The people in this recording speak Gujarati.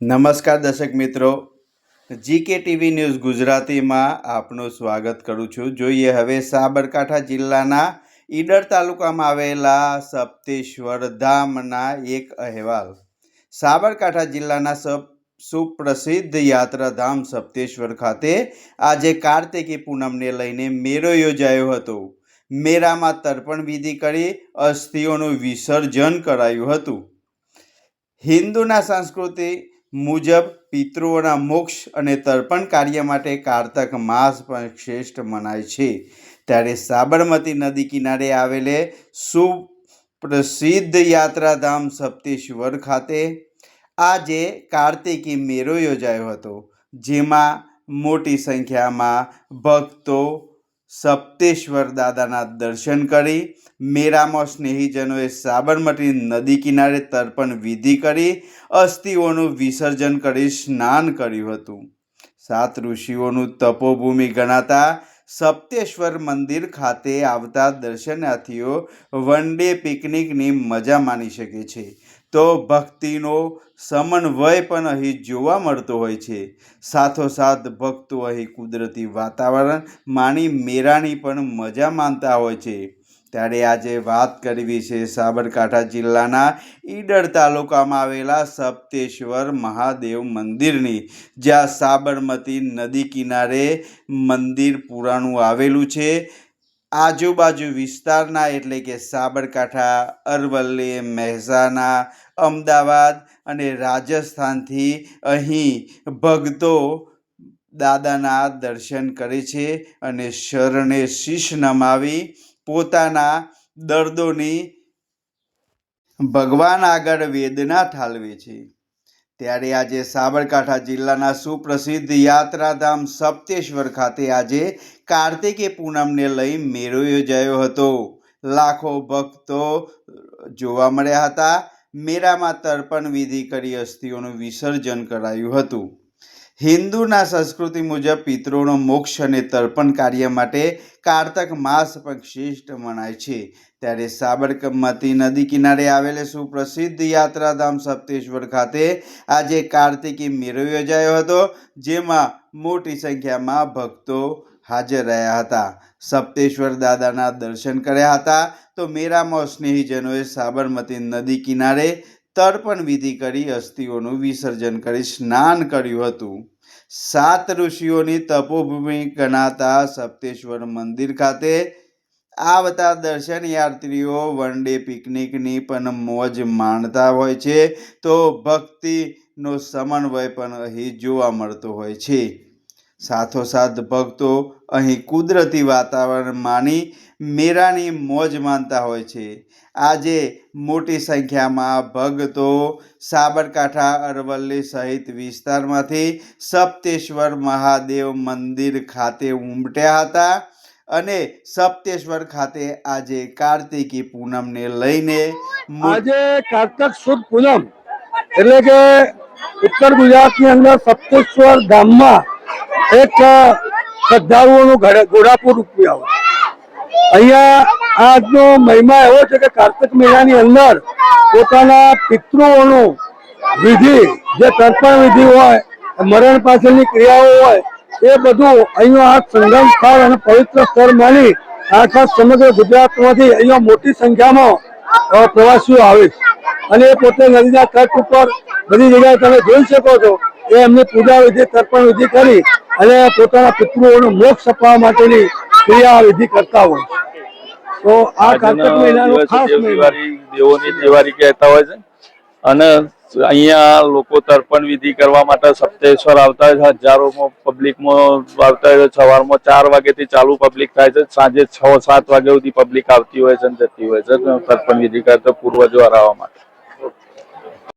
નમસ્કાર દર્શક મિત્રો. જીકે ટીવી ન્યૂઝ ગુજરાતીમાં આપનું સ્વાગત કરું છું. જોઈએ હવે સાબરકાંઠા જિલ્લાના ઈડર તાલુકામાં આવેલા સપ્તેશ્વર ધામના એક અહેવાલ. સાબરકાંઠા જિલ્લાના સપ સુપ્રસિદ્ધ યાત્રાધામ સપ્તેશ્વર ખાતે આજે કાર્તિકી પૂનમને લઈને મેળો યોજાયો હતો. મેળામાં તર્પણ વિધિ કરી અસ્થિઓનું વિસર્જન કરાયું હતું. હિન્દુના સંસ્કૃતિ મુજબ પિતૃઓના મોક્ષ અને તર્પણ કાર્ય માટે કારતક માસ પણ શ્રેષ્ઠ મનાય છે. ત્યારે સાબરમતી નદી કિનારે આવેલે સુપ્રસિદ્ધ યાત્રાધામ સપ્તેશ્વર ખાતે આજે કાર્તિકી મેળો યોજાયો હતો, જેમાં મોટી સંખ્યામાં ભક્તો સપ્તેશ્વર દાદાના દર્શન કરી, મેરામાં સ્નેહીજનોએ સાબરમતી નદી કિનારે તર્પણ વિધિ કરી, અસ્થિઓનું વિસર્જન કરી સ્નાન કર્યું હતું. સાત ઋષિઓનું તપોભૂમિ ગણાતા સપ્તેશ્વર મંદિર ખાતે આવતા દર્શનાર્થીઓ વન ડે પિકનિકની મજા માણી શકે છે. તો ભક્તિનો સમન્વય પણ અહીં જોવા મળતો હોય છે. સાથોસાથ ભક્તો અહીં કુદરતી વાતાવરણ માણી મેળાની પણ મજા માનતા હોય છે. ત્યારે આજે વાત કરવી છે સાબરકાંઠા જિલ્લાના ઈડર તાલુકામાં આવેલા સપ્તેશ્વર મહાદેવ મંદિરની, જ્યાં સાબરમતી નદી કિનારે મંદિર પુરાણું આવેલું છે. આજુબાજુ વિસ્તારના એટલે કે સાબરકાંઠા, અરવલ્લી, મહેસાણા, અમદાવાદ અને રાજસ્થાનથી અહીં ભક્તો દાદાના દર્શન કરે છે અને શરણે શીશ નમાવી પોતાના દર્દોની ભગવાન આગળ વેદના ઠાલવે છે. ત્યારે આજે સાબરકાંઠા જિલ્લાના સુપ્રસિદ્ધ યાત્રાધામ સપ્તેશ્વર ખાતે આજે કાર્તિકે પૂનમને લઈ મેળો યોજાયો હતો. લાખો ભક્તો જોવા મળ્યા હતા. મેળામાં તર્પણ વિધિ કરી અસ્થિઓનું વિસર્જન કરાયું હતું. હિન્દુના સંસ્કૃતિ મુજબ પિતૃનો મોક્ષ અને તર્પણ કાર્ય માટે કારતક માસ પણ શ્રેષ્ઠ મનાય છે. ત્યારે સાબરકમતી નદી કિનારે આવેલે સુપ્રસિદ્ધ યાત્રાધામ સપ્તેશ્વર ખાતે આજે કાર્તિકી મેળો યોજાયો હતો, જેમાં મોટી સંખ્યામાં ભક્તો હાજર રહ્યા હતા. સપ્તેશ્વર દાદાના દર્શન કર્યા હતા તો મેરામાં સ્નેહીજનોએ સાબરમતી નદી કિનારે તર્પણ વિધિ કરી અસ્થિઓનું વિસર્જન કરી સ્નાન કર્યું હતું. સાત ઋષિઓની તપોભૂમિ ગણાતા સપ્તેશ્વર મંદિર ખાતે. આવતા દર્શનયાત્રીઓ વન ડે પિકનિકની પણ મોજ માણતા હોય છે. તો ભક્તિનો સમન્વય પણ અહીં જોવા મળતો હોય છે. સાથોસાથ ભક્તો અહીં કુદરતી વાતાવરણ માની મેરાની મોજ માનતા હોય છે. આજે મોટી સંખ્યામાં ભક્તો સાબરકાંઠા, અરવલ્લી સહિત વિસ્તારમાંથી સપ્તેશ્વર મહાદેવ મંદિર ખાતે ઉમટ્યા હતા અને સપ્તેશ્વર ખાતે આજે કાર્તિકી પૂનમને લઈને આજે કાર્તક સુદ પૂનમ એટલે કે ઉત્તર ગુજરાતની અંદર સપ્તેશ્વર ગામમાં એક શ્રદ્ધાળુઓનું ઘોડાપુર રૂપિયા અહીંયા આજનો મહિમા એવો છે કે કાર્તિક મહિનાની અંદર પોતાના પિતૃઓનું વિધિ, જે તર્પણ વિધિ હોય, મરણ પાછળની ક્રિયાઓ હોય, એ બધું અહીંયા આ સંગમ સ્થળ અને પવિત્ર સ્થળ માની આખા સમગ્ર ગુજરાતમાંથી અહીંયા મોટી સંખ્યામાં પ્રવાસીઓ આવે છે. અને એ પોતે નદીના તટ ઉપર બધી જગ્યાએ તમે જોઈ શકો છો એ એમની પૂજા વિધિ, તર્પણ વિધિ કરી અને પોતાના પિતૃઓનો મોક્ષ અપાવવા માટેની ક્રિયાવિધિ કરતા હોય. તો આ કાર્તિક મહિનાનો ખાસ દેવોની દિવાળી કહેતા હોય છે. અને અહીંયા લોકો તર્પણ વિધિ કરવા માટે સપ્તેશ્વર આવતા હોય છે. હજારોમાં પબ્લિકમાં આવતા હોય સવારમાં ચાર વાગ્યાથી ચાલુ પબ્લિક થાય છે. સાંજે છ સાત વાગ્યા સુધી પબ્લિક આવતી હોય છે અને જતી હોય છે. તર્પણ વિધિ કરતા પૂર્વજો હરાવવા માટે.